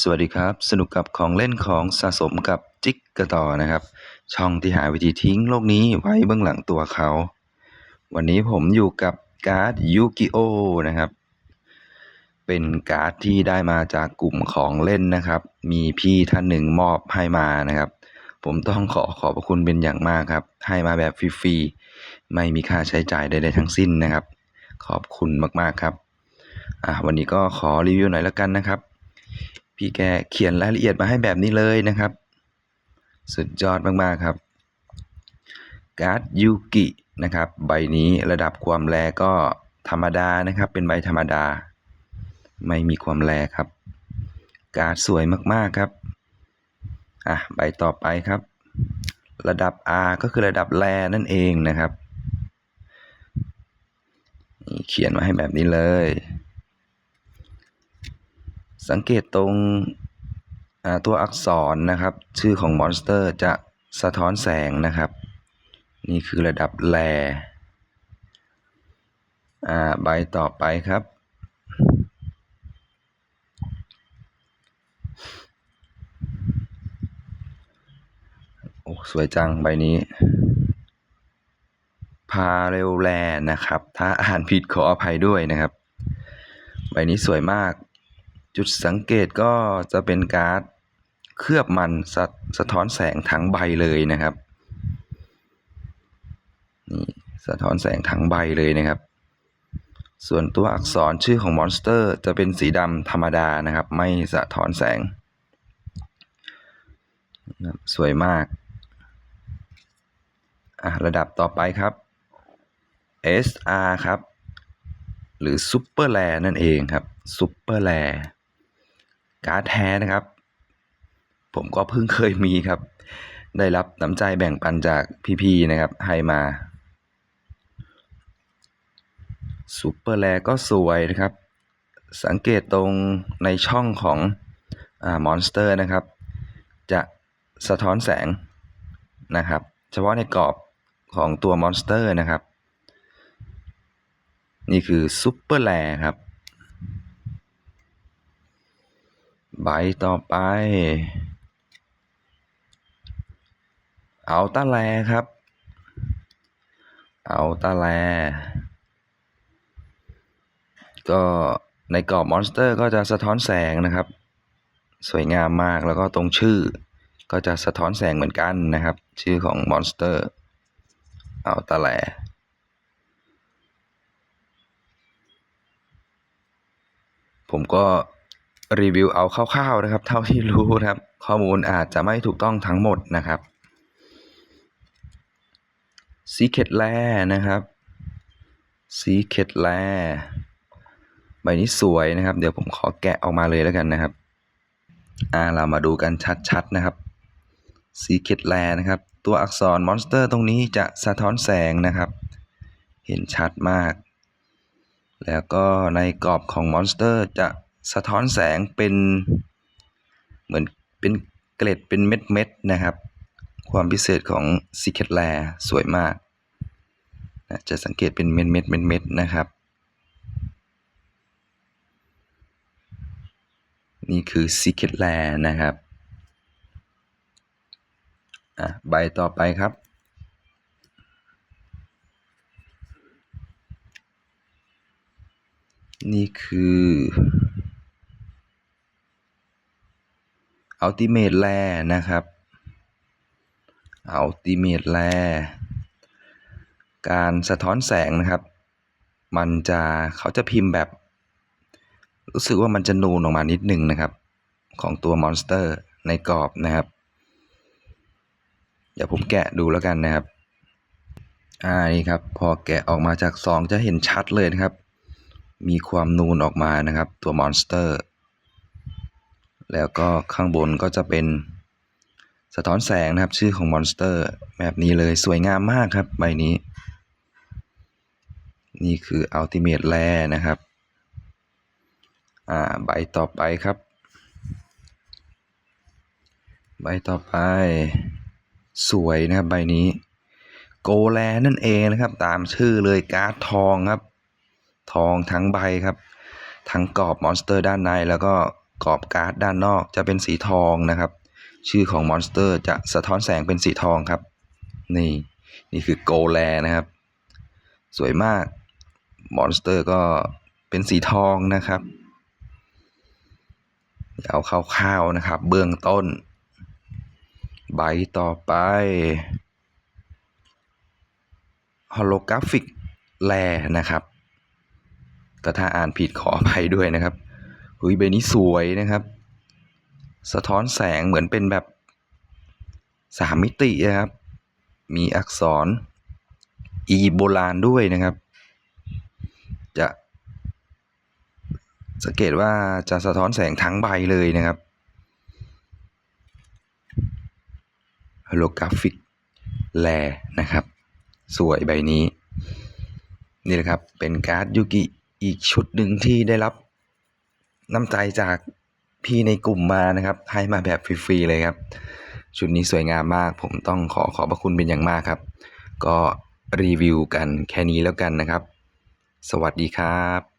สวัสดีครับ สนุกกับของเล่นของสะสมกับจิ๊กกระต่อนะครับ ช่องที่หาวิธีทิ้งโลกนี้ไว้เบื้องหลังตัวเขา วันนี้ผมอยู่กับการ์ดยูกิโอนะครับ เป็นการ์ดที่ได้มาจากกลุ่มของเล่นนะครับ มีพี่ท่านหนึ่งมอบให้มานะครับ ผมต้องขอขอบพระคุณเป็นอย่างมากครับ ให้มาแบบฟรีๆไม่มีค่าใช้จ่ายใดๆทั้งสิ้นนะครับ ขอบคุณมากๆครับอะวันนี้ก็ขอรีวิวหน่อยแล้วกันนะครับ พี่แกเขียนรายละเอียดมาให้แบบนี้เลยนะครับ สุดยอดมากๆครับ การ์ดยูกินะครับ ใบนี้ระดับความแรงก็ธรรมดานะครับ เป็นใบธรรมดา ไม่มีความแรงครับ การ์ดสวยมากๆครับ อะ ใบต่อไปครับ ระดับ R ก็คือระดับแรนั่นเองนะครับนี่เขียนมาให้แบบนี้เลย สังเกตตรงตัวอักษรนะครับ ชื่อของมอนสเตอร์จะสะท้อนแสงนะครับ นี่คือระดับแลใบต่อไปครับ โอ้สวยจังใบนี้พาเรวแลนะครับ ถ้าอ่านผิดขออภัยด้วยนะครับ ใบนี้สวยมาก จุดสังเกตก็จะเป็นการ์ดเคลือบมันสะสะท้อนแสงทั้งใบเลยนะครับนี่สะท้อนแสงทั้งใบเลยนะครับ ส่วนตัวอักษรชื่อของมอนสเตอร์จะเป็นสีดำธรรมดานะครับ ไม่สะท้อนแสง สวยมากอะระดับต่อไปครับ SR ครับ หรือซูเปอร์แลนั่นเองครับซูเปอร์แล การ์ดแท้นะครับ ผมก็เพิ่งเคยมีครับ ได้รับน้ำใจแบ่งปันจากพี่ๆนะครับ ให้มาซูเปอร์แลก็สวยนะครับ สังเกตตรงในช่องของอมอนสเตอร์นะครับ จะสะท้อนแสงนะครับ เฉพาะในกรอบของตัวมอนสเตอร์นะครับ นี่คือซูเปอร์แลครับ ใบต่อไป เอาตาแลครับ เอาตาแล ก็ในกรอบมอนสเตอร์ก็จะสะท้อนแสงนะครับ สวยงามมากแล้วก็ตรงชื่อ ก็จะสะท้อนแสงเหมือนกันนะครับ ชื่อของมอนสเตอร์ เอาตาแลผมก็ รีวิวเอาคร่าวๆนะครับ เท่าที่รู้นะครับ ข้อมูลอาจจะไม่ถูกต้องทั้งหมดนะครับซีเคดแลนะครับซีเคดแลใบนี้สวยนะครับ เดี๋ยวผมขอแกะออกมาเลยแล้วกันนะครับ อ่าเรามาดูกันชัดๆนะครับซีเคดแลนะครับ ตัวอักษรมอนสเตอร์ตรงนี้จะสะท้อนแสงนะครับ เห็นชัดมาก แล้วก็ในกรอบของมอนสเตอร์จะ สะท้อนแสงเป็นเหมือนเป็นเกล็ดเป็นเม็ดเม็ดนะครับ ความพิเศษของ Secret l a i r สวยมากนะจะสังเกตเป็นเม็ดเม็ดเม็ดเม็ดนะครับ นี่คือ Secret l a i r นะครับอะใบต่อไปครับนี่คือ Ultimate l a i r นะครับ Ultimate l a i r การสะท้อนแสงนะครับ มันจะเขาจะพิมพ์แบบ รู้สึกว่ามันจะนูนออกมานิดนึงนะครับ ของตัวมอนสเตอร์ในกรอบนะครับ เดี๋ยวผมแกะดูแล้วกันนะครับอ่านี่ครับ พอแกะออกมาจากซองจะเห็นชัดเลยนะครับ มีความนูนออกมานะครับ ตัวมอนสเตอร์ แล้วก็ข้างบนก็จะเป็นสะท้อนแสงนะครับ ชื่อของมอนสเตอร์แบบนี้เลยสวยงามมากครับใบนี้ นี่คือ Ultimate l a i r นะครับ อ่าใบต่อไปครับ ใบต่อไป สวยนะครับใบนี้ โกแลนั่นเองนะครับ ตามชื่อเลยการ์ดทองครับ ทองทั้งใบครับ ทั้งกรอบมอนสเตอร์ด้านในแล้วก็ กรอบการ์ดด้านนอกจะเป็นสีทองนะครับ ชื่อของมอนสเตอร์จะสะท้อนแสงเป็นสีทองครับ นี่นี่คือโกแลนะครับ สวยมากมอนสเตอร์ก็เป็นสีทองนะครับ เอาคร่าวๆนะครับ เบื้องต้น ใบต่อไปฮอลโลกราฟิกแลนะครับ แต่ถ้าอ่านผิดขออภัยด้วยนะครับ หุยใบนี้สวยนะครับ สะท้อนแสงเหมือนเป็นแบบสามมิตินะครับ มีอักษรอีโบราณด้วยนะครับ จะสังเกตว่าจะสะท้อนแสงทั้งใบเลยนะครับฮโลกราฟิกแลนะครับ สวยใบนี้ นี่แหละครับ เป็นการ์ดยูกิอีกชุดหนึ่งที่ได้รับ น้ำใจจากพี่ในกลุ่มมานะครับ ให้มาแบบฟรีๆเลยครับ ชุดนี้สวยงามมาก ผมต้องขอขอบพระคุณเป็นอย่างมากครับ ก็รีวิวกันแค่นี้แล้วกันนะครับ สวัสดีครับ